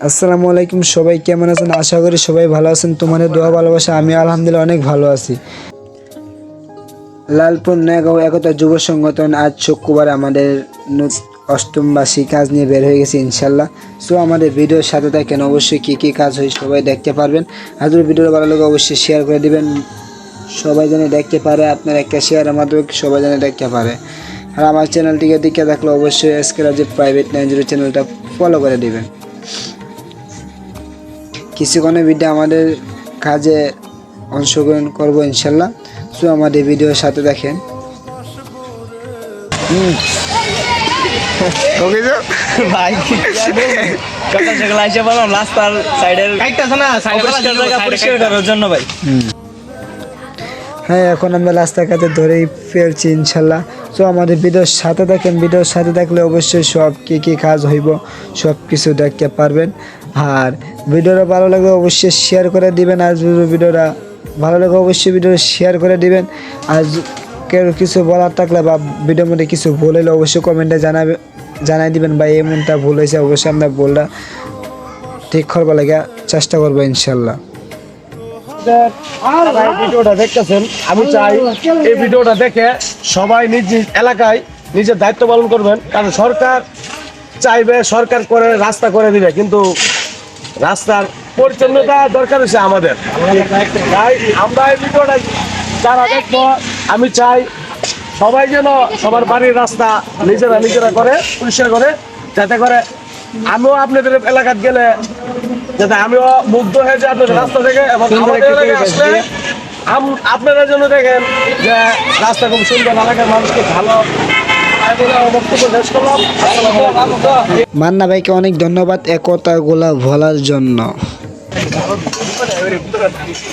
আসসালামু আলাইকুম, সবাই কেমন আছেন? আশা করি সবাই ভালো আছেন। তোমাদের দোয়া, ভালোবাসা আমি আলহামদুলিল্লাহ অনেক ভালো আছি। লালপুর নয়গাঁও একতা যুব সংগঠন আজ শুক্রবার আমাদের নু- অষ্টমবাসী কাজ নিয়ে বের হয়ে গেছে, ইনশাল্লাহ। সো আমাদের ভিডিওর সাথে থাকেন অবশ্যই কী কী কাজ হয় সবাই দেখতে পারবেন। আর ভিডিওটা ভালো লাগে অবশ্যই শেয়ার করে দিবেন। সবাই যেন দেখতে পারে, আপনার একটা শেয়ারের মাধ্যমে সবাই যেন দেখতে পারে। আর আমার চ্যানেলটিকে দিকে থাকলে অবশ্যই এসকে রাজের প্রাইভেট নাইন জিরো চ্যানেলটা ফলো করে দিবেন। কিছুক্ষণের ভিডিও আমাদের কাজে অংশগ্রহণ করব ইনশাল্লাহ। সো আমাদের ভিডিওর সাথে দেখেন। ভাই সকাল সকাল আইসা বললাম রাস্তার সাইডের অপরিষ্কার পরিষ্কার করার জন্য ভাই। হ্যাঁ এখন আমরা রাস্তার কাছে ধরেই ফেলছি ইনশাল্লাহ। সো আমাদের ভিডিওর সাথে থাকেন ভিডিওর সাথে থাকলে অবশ্যই সব কী কী কাজ হইব সব কিছু দেখতে পারবেন। আর ভিডিওটা ভালো লাগলে অবশ্যই শেয়ার করে দিবেন আর ভিডিওটা ভালো লাগে অবশ্যই ভিডিও শেয়ার করে দিবেন। আর কেউ কিছু বলার থাকলে বা ভিডিওর মধ্যে কিছু ভুল হলে অবশ্যই কমেন্টে জানাবে জানাই দিবেন বা এমনটা ভুল হয়েছে, অবশ্যই আমরা ভুলটা ঠিক করবার লাগে চেষ্টা করব ইনশাল্লাহ ভিডিওটা দেখতেছেন, আমি চাই এই ভিডিওটা দেখে সবাই নিজ নিজ এলাকায় নিজের দায়িত্ব পালন করবেন। কারণ সরকার চাইবে, সরকার করে, রাস্তা করে দিবে, কিন্তু রাস্তার পরিচ্ছন্নতা দরকার হচ্ছে আমাদের। তাই আমরা এই ভিডিওটা যারা দেখব আমি চাই সবাই যেন সবার বাড়ির রাস্তা নিজেরা নিজেরা করে পরিষ্কার করে যাতে করে আমিও আপনাদের এলাকাত গেলে যাতে আমিও মুগ্ধ হয়ে যাই আপনাদের রাস্তা থেকে এবং আপনারা যেন দেখেন যে রাস্তা খুব সুন্দর এলাকার মানুষকে ভালো মান্না ভাইকে অনেক ধন্যবাদ একতাগুলা বলার জন্য।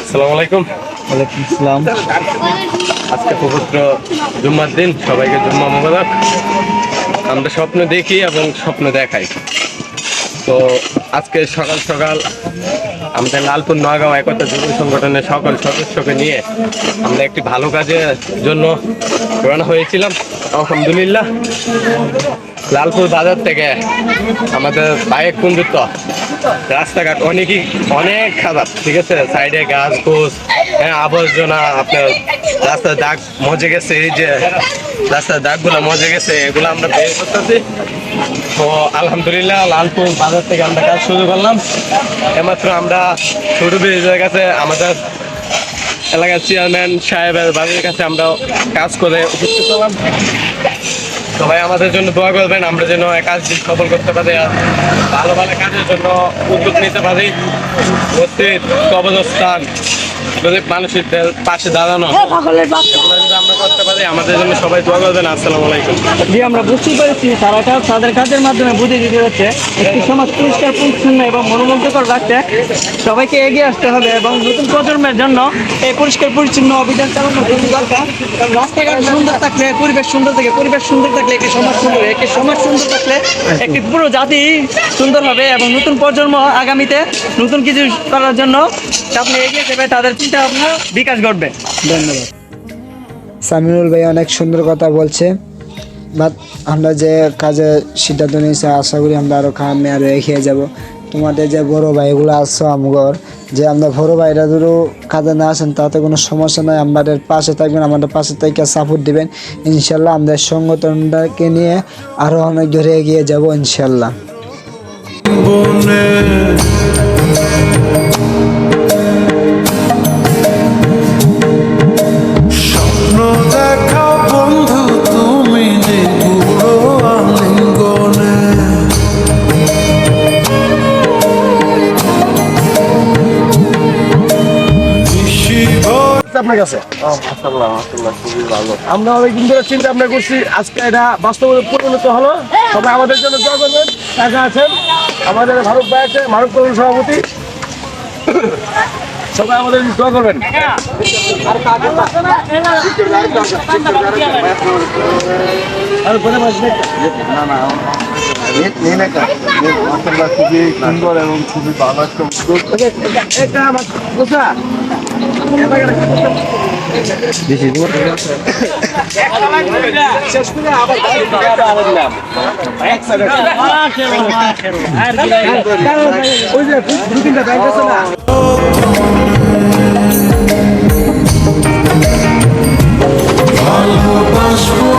আসসালামু আলাইকুম। ওয়ালাইকুম আসসালাম। আজকে পবিত্র জুম্মার দিন সবাইকে জুম্মা মোবারক। আমরা স্বপ্ন দেখি এবং স্বপ্ন দেখাই। তো আজকে সকাল সকাল আমাদের লালপুর নগাঁও একতা যুব সংগঠনের সকল সদস্যকে নিয়ে আমরা একটি ভালো কাজের জন্য রওনা হয়েছিলাম। আলহামদুলিল্লাহ। লালপুর বাজার থেকে আমাদের বাইক কুন্দুত্ব রাস্তাঘাট অনেকই অনেক খারাপ, ঠিক আছে? সাইডে গাছ, গোছ হ্যাঁ আবর্জনা, আপনার রাস্তার দাগ মজে গেছে, এই যে রাস্তার দাগগুলো মজে গেছে, এগুলো আমরা বের করতেছি। তো আলহামদুলিল্লাহ লালপুর বাজার থেকে আমরা কাজ শুরু করলাম। এমাত্র আমরা ছোট ব্রিজের কাছে আমাদের এলাকার চেয়ারম্যান সাহেবের বাড়ির কাছে আমরা কাজ করে উপস্থিত হলাম। সবাই আমাদের জন্য দোয়া করবেন আমরা যেন কাজটি সফল করতে পারি আর ভালো ভালো কাজের জন্য উদ্যোগ নিতে পারি। মসজিদ কবরস্থান গরিব মানুষের পাশে দাঁড়ানো। আমরা তাদের কাজের মাধ্যমে দিতে একটি সমাজ পরিষ্কার, পরিচ্ছন্ন এবং রাখতে সবাইকে এগিয়ে আসতে হবে এবং নতুন প্রজন্মের জন্য পরিষ্কার, পরিচ্ছন্ন রাস্তাঘাট থাকলে, পরিবেশ সুন্দর থাকে। পরিবেশ সুন্দর থাকলে সমাজ সুন্দর সমাজ সুন্দর থাকলে একটি পুরো জাতি সুন্দর হবে এবং নতুন প্রজন্ম আগামীতে নতুন কিছু করার জন্য আপনি এগিয়ে যাবে, তাদের চিন্তা ভাবনা বিকাশ ঘটবে। ধন্যবাদ। সামিনুল ভাই অনেক সুন্দর কথা বলছে। বাট আমরা যে কাজে সিদ্ধান্ত নিয়েছি, আশা করি আমরা আরও খামে আরও এগিয়ে যাব। তোমাদের যে বড় ভাইগুলো আসছো আমগর, যে আমরা বড় ভাইরা ধরো কাজে না আসেন, তাতে কোনো সমস্যা নাই। আমাদের পাশে থাকবেন, আমাদের পাশে থেকে সাপোর্ট দিবেন। ইনশাল্লাহ আমাদের সংগঠনটাকে নিয়ে আরও অনেক ধরে এগিয়ে যাব, ইনশাল্লাহ। আমরা অনেকদিন ধরে চিন্তা ভাবনা করছি আজকে এটা বাস্তবে পরিণত হলো সবাই আমাদের জন্য করবেন টাকা আছেন আমাদের ভারত ভাই আছে কল্যাণ সভাপতি সবাই আমাদের করবেন কোনো মাস খুবই সুন্দর এবং খুবই ভালো একটা উদ্যোগ এটা আমার কোথা ওই যে দু তিনটা ব্যাংক আছে না ভালোবাসবো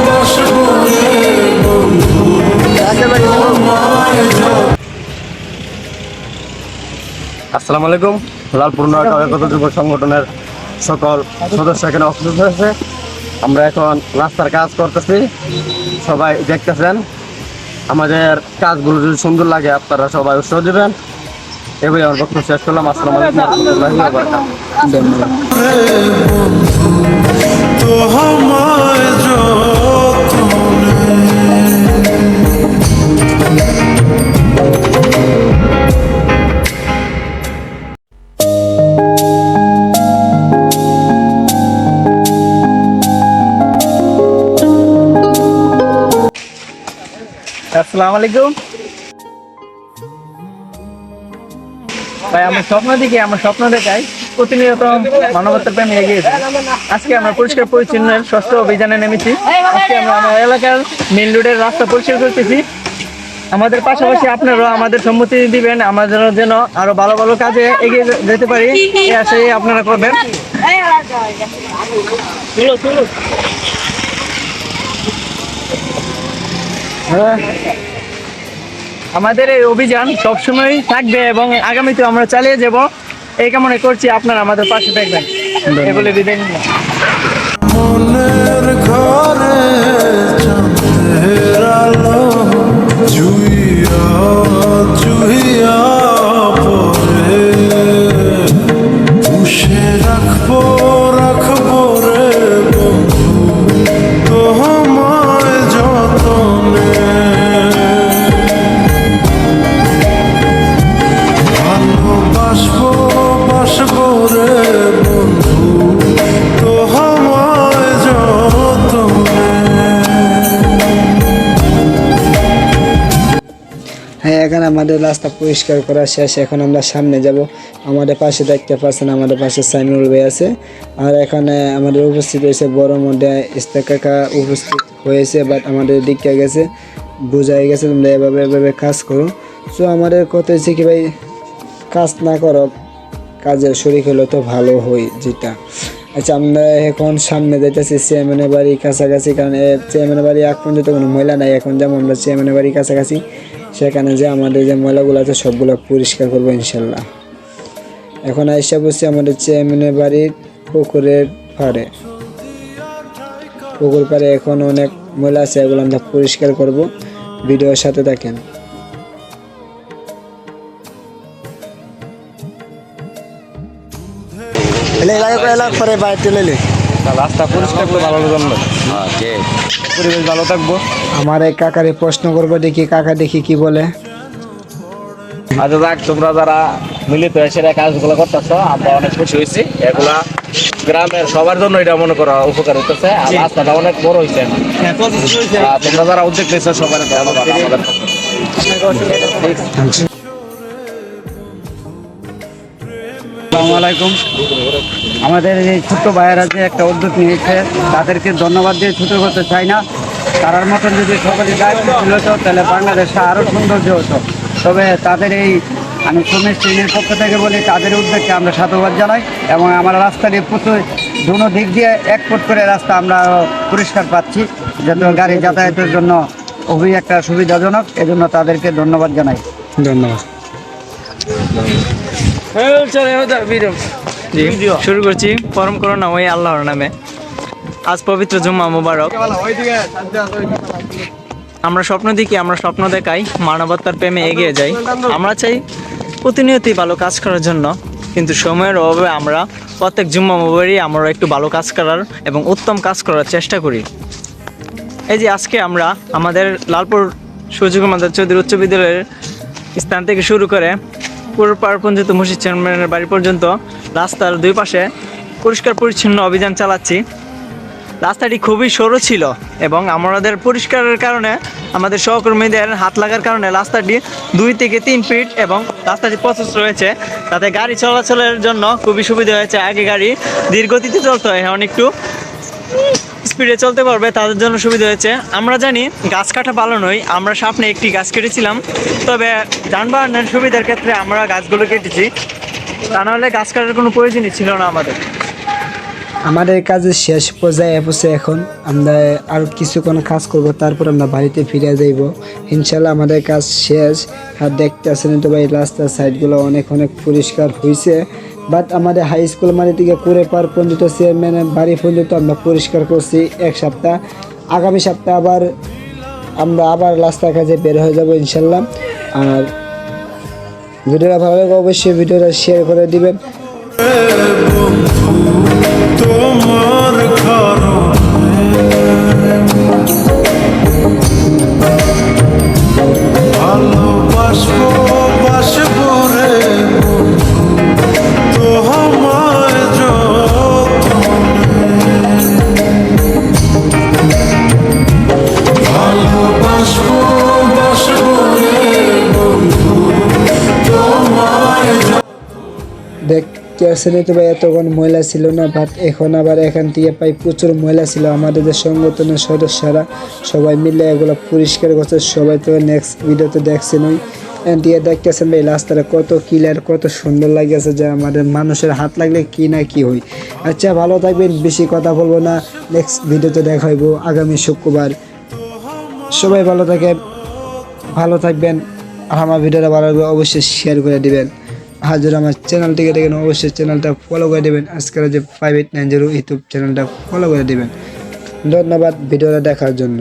বাসবো আসসালামু আলাইকুম। লালপুর যুব সংগঠনের সকল সদস্য এখানে উপস্থিত হয়েছে। আমরা এখন রাস্তার কাজ করতেছি। সবাই দেখতেছেন, আমাদের কাজগুলো যদি সুন্দর লাগে আপনারা সবাই উৎসাহ দেবেন। এবারে আমার বক্তব্য শেষ করলাম। আসসালামু আলাইকুম আসসালামু আলাইকুম। ভাই, আমরা স্বপ্ন দেখি, আমরা স্বপ্ন দেখাই। প্রতিনিয়ত মানবতার প্রেমে এগিয়ে যাই। আজকে আমরা পরিষ্কার পরিচ্ছন্নের ষষ্ঠ অভিযানে নেমেছি। আজকে আমরা আমার এলাকার মেন রোডের রাস্তা পরিষ্কার করতেছি। আমাদের পাশাপাশি আপনারাও আমাদের সম্মতি দিবেন আমাদের যেন আরও ভালো ভালো কাজে এগিয়ে যেতে পারি। এই আশাই আপনারা করবেন হ্যাঁ। আমাদের এই অভিযান সবসময় থাকবে এবং আগামীতে আমরা চালিয়ে যাব। এই কামনা করছি আপনারা আমাদের পাশে থাকবেন। এগুলো বিদায় নিলাম। আমাদের রাস্তা পরিষ্কার করা শেষ, এখন আমরা সামনে যাব। আমাদের পাশে দেখতে পাচ্ছেন আমাদের পাশে সাইনুল ভাই আছে। আর এখানে আমাদের উপস্থিত হয়েছে বড় মধ্যে ইস্তাক উপস্থিত হয়েছে বাট আমাদের দিকে গেছে, বোঝাই গেছে তোমরা এভাবে এভাবে কাজ করো। সো আমাদের কথা হচ্ছে কি ভাই, কাজ না করো, কাজের শরীর হলে তো ভালো হই যেটা। আচ্ছা আমরা এখন সামনে যাইতেছি চেয়ারম্যানের বাড়ি কাছাকাছি, কারণ চেয়ারম্যানের বাড়ি এক পর্যন্ত কোনো মহিলা নাই, এখন যেমন আমরা চেয়ারম্যানের বাড়ি কাছাকাছি। সেখানে যে আমাদের যে ময়লাগুলো আছে, সবগুলো পরিষ্কার করব ইনশাল্লাহ। এখন আইসা বসছি আমাদের চেয়ারম্যানের বাড়ির পুকুরের পাড়ে। পুকুর পাড়ে এখন অনেক ময়লা আছে, এগুলো আমরা পরিষ্কার করব। ভিডিওর সাথে দেখেন পরে বাড়িতে লইলে রাস্তা পরিষ্কার করে ভালো জন্য। পরিবেশ ভালো থাকব। আমার এই কাকারে প্রশ্ন করব দেখি কাকা দেখি কি বলে। আচ্ছা যাক তোমরা যারা মিলিত হয়েছে এই কাজগুলো করতেছ আমরা অনেক খুশি হয়েছি। এগুলা গ্রামের সবার জন্য এটা মনে করো উপকার হইতেছে আর রাস্তাটা অনেক বড় হয়েছে। তোমরা যারা উদ্যোগ নিয়েছো সবার ধন্যবাদ আমাদের আলাইকুম। আমাদের এই ছোট্ট ভাইয়েরা যে একটা উদ্যোগ নিয়েছে, তাদেরকে ধন্যবাদ দিয়ে ছোট করতে চাই না। তারার মতন যদি সকলে দায়িত্ব ছিল তাহলে বাংলাদেশে আরও সৌন্দর্য হতো। তবে তাদের এই, আমি শ্রমিক শ্রেণির পক্ষ থেকে বলি, তাদের উদ্যোগকে আমরা সাধুবাদ জানাই এবং আমার রাস্তা দিয়ে প্রচুর দুনো দিক দিয়ে এক ফুট করে রাস্তা আমরা পরিষ্কার পাচ্ছি, যাতে গাড়ি যাতায়াতের জন্য খুবই একটা সুবিধাজনক। এজন্য তাদেরকে ধন্যবাদ জানাই। ধন্যবাদ। শুরু করছি পরম করোনা ওই আল্লাহর নামে। আজ পবিত্র জুম্মা মুবারক। আমরা স্বপ্ন দেখি আমরা স্বপ্ন দেখাই মানবতার প্রেমে এগিয়ে যাই। আমরা চাই প্রতিনিয়তই ভালো কাজ করার জন্য কিন্তু সময়ের অভাবে আমরা প্রত্যেক জুম্মা মুবারই আমরা একটু ভালো কাজ করার এবং উত্তম কাজ করার চেষ্টা করি। এই যে আজকে আমরা আমাদের লালপুর সুযোগ মাদার চৌধুরী উচ্চ বিদ্যালয়ের স্থান থেকে শুরু করে পুরো পাড় পর্যন্ত মুর্শিদ চেয়ারম্যানের বাড়ি পর্যন্ত রাস্তার দুই পাশে পরিষ্কার পরিচ্ছন্ন অভিযান চালাচ্ছি। রাস্তাটি খুবই সরু ছিল এবং আমাদের পরিষ্কারের কারণে, আমাদের সহকর্মীদের হাত লাগার কারণে রাস্তাটি দুই থেকে তিন ফিট এবং রাস্তাটি প্রসেস রয়েছে। তাতে গাড়ি চলাচলের জন্য খুবই সুবিধা হয়েছে। আগে গাড়ি ধীর গতিতে হয় এখন একটু স্পিডে চলতে পারবে, তাদের জন্য সুবিধা হয়েছে। আমরা জানি গাছ কাটা ভালো নয়, আমরা সামনে একটি গাছ কেটেছিলাম। তবে যানবাহনের সুবিধার ক্ষেত্রে আমরা গাছগুলো কেটেছি। তা নাহলে গাছ কাটার কোনো প্রয়োজনই ছিল না আমাদের। আমাদের কাজের শেষ পর্যায়ে এসে এখন আমরা আর কিছুক্ষণ কাজ করব, তারপর আমরা বাড়িতে ফিরে যাইব। ইনশাল্লাহ আমাদের কাজ শেষ। আর দেখতে আসেন তো ভাই, রাস্তার সাইডগুলো অনেক অনেক পরিষ্কার হয়েছে বাট আমাদের হাই স্কুল মানে থেকে কুড়ে পার পর্যন্ত চেয়ারম্যানের বাড়ি পর্যন্ত আমরা পরিষ্কার করছি এক সপ্তাহ। আগামী সপ্তাহ আবার আমরা আবার রাস্তার কাছে বের হয়ে যাব ইনশাল্লাহ। আর ভিডিওটা ভালো লাগে অবশ্যই ভিডিওটা শেয়ার করে দিবেন। দেখতে আসলে তো ভাই এতক্ষণ মহিলা ছিল না বাট এখন আবার এখান থেকে পাই প্রচুর মহিলা ছিল আমাদের যে সংগঠনের সদস্যরা সবাই মিলে এগুলো পরিষ্কার করছে, সবাই তো নেক্সট ভিডিওতে দেখছেন ওই। থেকে দেখতেছেন ভাই রাস্তাটা কত ক্লিয়ার কত সুন্দর লাগেছে যে আমাদের মানুষের হাত লাগলে কি না কি হই আচ্ছা ভালো থাকবেন, বেশি কথা বলব না নেক্সট ভিডিওতে দেখা হইব আগামী শুক্রবার। সবাই ভালো থাকে ভালো থাকবেন আর আমার ভিডিওটা ভালো লাগবে অবশ্যই শেয়ার করে দিবেন। হাজার আমার চ্যানেলটিকে দেখেন, অবশ্যই চ্যানেলটা ফলো করে দেবেন। আজকের যে five eight nine zero YouTube চ্যানেলটা ফলো করে দেবেন। ধন্যবাদ ভিডিওটা দেখার জন্য।